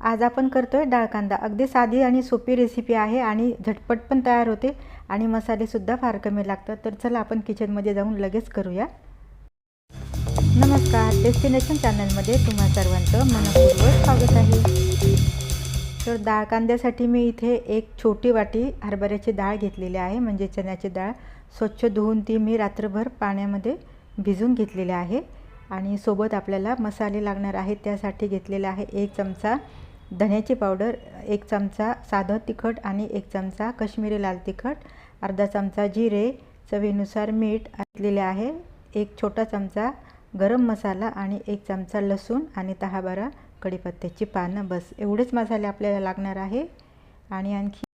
आज आपण करतोय डाळ कांदा. अगदी साधी आणि सोपी रेसिपी आहे आणि झटपट पण तयार होते आणि मसालेसुद्धा फार कमी लागतात. तर चला आपण किचनमध्ये जाऊन लगेच करूया. नमस्कार. डेस्टिनेशन चॅनलमध्ये तुम्हा सर्वांचं मनपूर्वक स्वागत आहे. तर डाळ कांद्यासाठी मी इथे एक छोटी वाटी हरभऱ्याची डाळ घेतलेली आहे म्हणजे चण्याची डाळ. स्वच्छ धुवून ती मी रात्रभर पाण्यामध्ये भिजून घेतलेली आहे आणि सोबत आपल्याला मसाले लागणार आहेत त्यासाठी घेतलेले आहे एक चमचा धण्याची पावडर एक चमचा साधं तिखट आणि एक चमचा कश्मीरी लाल तिखट अर्धा चमचा जिरे चवीनुसार मीठ घातलेले आहे एक छोटा चमचा गरम मसाला आणि एक चमचा लसूण आणि दहा बारा कढीपत्त्याची पानं. बस एवढेच मसाले आपल्याला लागणार आहे. आणि आणखी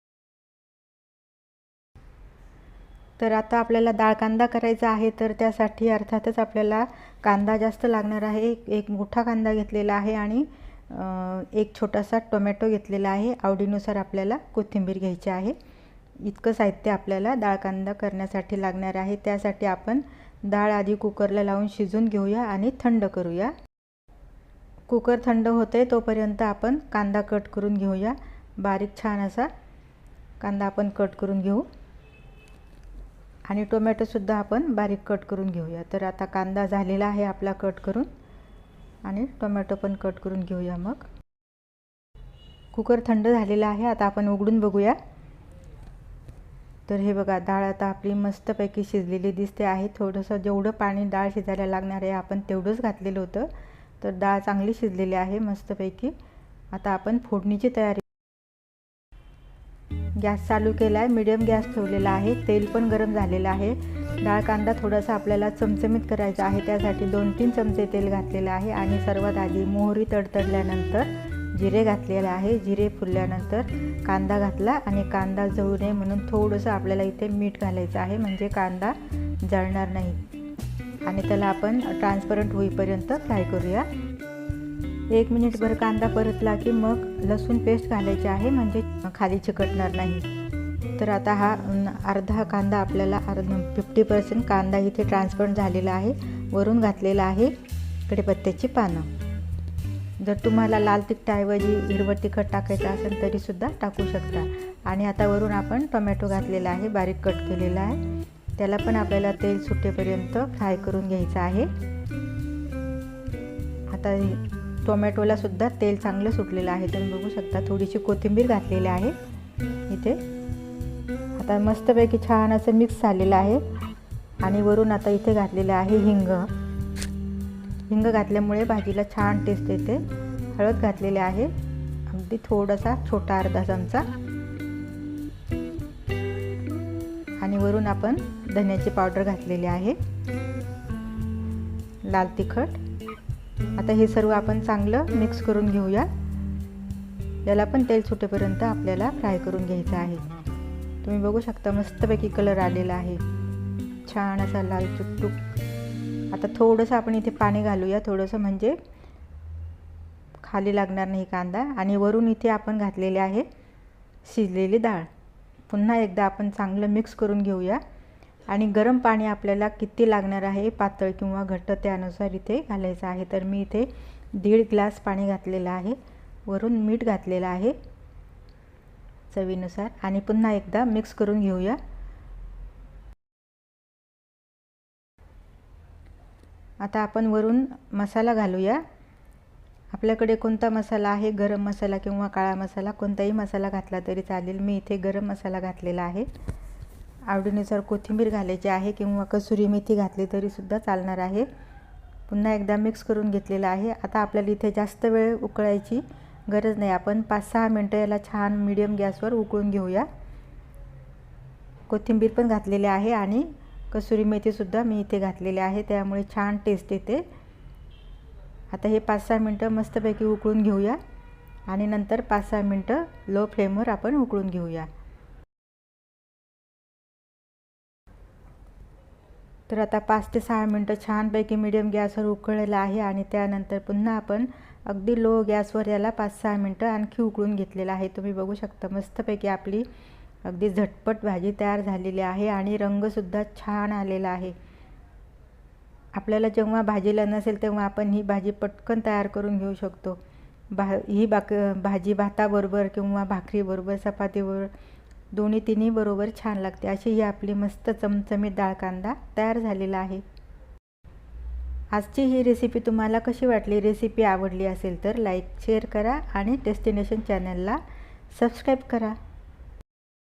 तर आता आपल्याला डाळ कांदा करायचा आहे तर त्यासाठी अर्थातच आपल्याला कांदा जास्त लागणार आहे. एक मोठा कांदा घेतलेला आहे आणि एक छोटासा टोमॅटो घेतलेला आहे. आवडीनुसार आपल्याला कोथिंबीर घ्यायची आहे. इतकं साहित्य आपल्याला डाळ कांदा करण्यासाठी लागणार आहे. त्यासाठी आपण डाळ आधी कुकरला लावून शिजून घेऊया आणि थंड करूया. कुकर थंड होते तोपर्यंत आपण कांदा कट करून घेऊया. बारीक छान असा कांदा आपण कट करून घेऊ. आणि टोमॅटोसुद्धा आपण बारीक कट करून घेऊया. तर आता कांदा झालेला आहे आपला कट करून. आणि टोमॅटो पण कट करून घेऊया मग. कुकर थंड झालेला आहे आता आपण उघडून बघूया. तर हे बघा डाळ आता आपली मस्तपैकी शिजलेली दिसते आहे. थोडंसं जेवढं पाणी डाळ शिजायला लागणार आहे आपण तेवढंच घातलेलं होतं. तर डाळ चांगली शिजलेली आहे मस्तपैकी. आता आपण फोडणीची तयारी गॅस चालू केला आहे मिडियम गॅस ठेवलेला आहे तेल पण गरम झालेलं आहे. डाळ कांदा थोडासा आपल्याला चमचमीत करायचा आहे त्यासाठी दोन तीन चमचे तेल घातलेलं आहे आणि सर्वात आधी मोहरी तडतडल्यानंतर जिरे घातलेले आहे. जिरे फुलल्यानंतर कांदा घातला आणि कांदा जळू नये म्हणून थोडंसं आपल्याला इथे मीठ घालायचं आहे म्हणजे कांदा जळणार नाही. आणि त्याला आपण ट्रान्सपरंट होईपर्यंत फ्राय करूया. एक मिनिटभर कांदा परतला की मग लसूण पेस्ट घालायची आहे म्हणजे खाली चिकटणार नाही. तर आता हा अर्धा कांदा आपल्याला अर्ध फिफ्टी पर्सेंट कांदा इथे ट्रान्सपरंट झालेला आहे वरून घातलेला आहे कडेपत्त्याची पानं. जर तुम्हाला लाल तिखटाऐवजी हिरवं तिखट टाकायचं असेल तरीसुद्धा टाकू शकता. आणि आता वरून आपण टोमॅटो घातलेला आहे बारीक कट केलेला आहे. त्याला पण आपल्याला तेल सुटेपर्यंत फ्राय करून घ्यायचं आहे. आता टोमॅटोला सुद्धा तेल चांगलं सुटलेलं आहे. तुम्ही बघू शकता थोडीशी कोथिंबीर घातलेली आहे. इथे. आता मस्तपैकी छान असं मिक्स झालेलं आहे. आणि वरून आता इथे घातलेलं आहे हिंग. हिंग घातल्यामुळे भाजीला छान टेस्ट येते. हळद घातलेले आहे. अगदी थोडासा छोटा अर्धा चमचा. आणि वरून आपण धन्याची पावडर घातलेली आहे. लाल तिखट. आता हे सर्व आपण चांगलं मिक्स करून घेऊया. याला पण तेल सुटेपर्यंत आपल्याला फ्राय करून घ्यायचं आहे. तुम्ही बघू शकता मस्तपैकी कलर आलेला आहे. छान असा लाल चुकटूक. आता थोडंसं आपण इथे पाणी घालूया. थोडंसं म्हणजे खाली लागणार नाही कांदा. आणि वरून इथे आपण घातलेले आहे शिजलेली डाळ. पुन्हा एकदा आपण चांगलं मिक्स करून घेऊया. आणि गरम पाणी आपल्याला किती लागणार आहे पातळ किंवा घट्ट त्यानुसार इथे घालायचं आहे. तर मी इथे दीड ग्लास पाणी घातलेलं आहे. वरून मीठ घातलेलं आहे चवीनुसार. आणि पुन्हा एकदा मिक्स करून घेऊया. आता आपण वरून मसाला घालूया. आपल्याकडे कोणता मसाला आहे? गरम मसाला किंवा काळा मसाला. कोणताही मसाला घातला तरी चालेल. मी इथे गरम मसाला घातलेला आहे. आवडीनुसार कोथिंबीर घालायची आहे किंवा कसुरी मेथी घातली तरीसुद्धा चालणार आहे. पुन्हा एकदा मिक्स करून घेतलेलं आहे. आता आपल्याला इथे जास्त वेळ उकळायची गरज नाही. आपण पाच सहा मिनटं याला छान मीडियम गॅसवर उकळून घेऊया. कोथिंबीर पण घातलेली आहे आणि कसुरी मेथीसुद्धा मी इथे घातलेली आहे. त्यामुळे छान टेस्ट येते. आता हे पाच सहा मिनटं मस्तपैकी उकळून घेऊया आणि नंतर पाच सहा मिनटं लो फ्लेमवर आपण उकळून घेऊया. तर आता पाच ते सहा मिनटं छानपैकी मिडियम गॅसवर उकळलेलं आहे आणि त्यानंतर पुन्हा आपण अगदी लो गॅसवर याला पाच सहा मिनटं आणखी उकळून घेतलेलं आहे. तुम्ही बघू शकता मस्तपैकी आपली अगदी झटपट भाजी तयार झालेली आहे आणि रंगसुद्धा छान आलेला आहे. आपल्याला जेव्हा भाजीला नसेल तेव्हा आपण ही भाजी पटकन तयार करून घेऊ शकतो. भा ही बाक भाजी भाताबरोबर किंवा भाकरीबरोबर चपातीबरोबर दोन्ही तिन्ही बरोबर छान लागते. अशी ही आपली मस्त चमचमीत डाळ कांदा तयार झालेला आहे. आजची ही रेसिपी तुम्हाला कशी वाटली? रेसिपी आवडली असेल तर लाईक शेअर करा आणि डेस्टिनेशन चॅनलला सबस्क्राईब करा.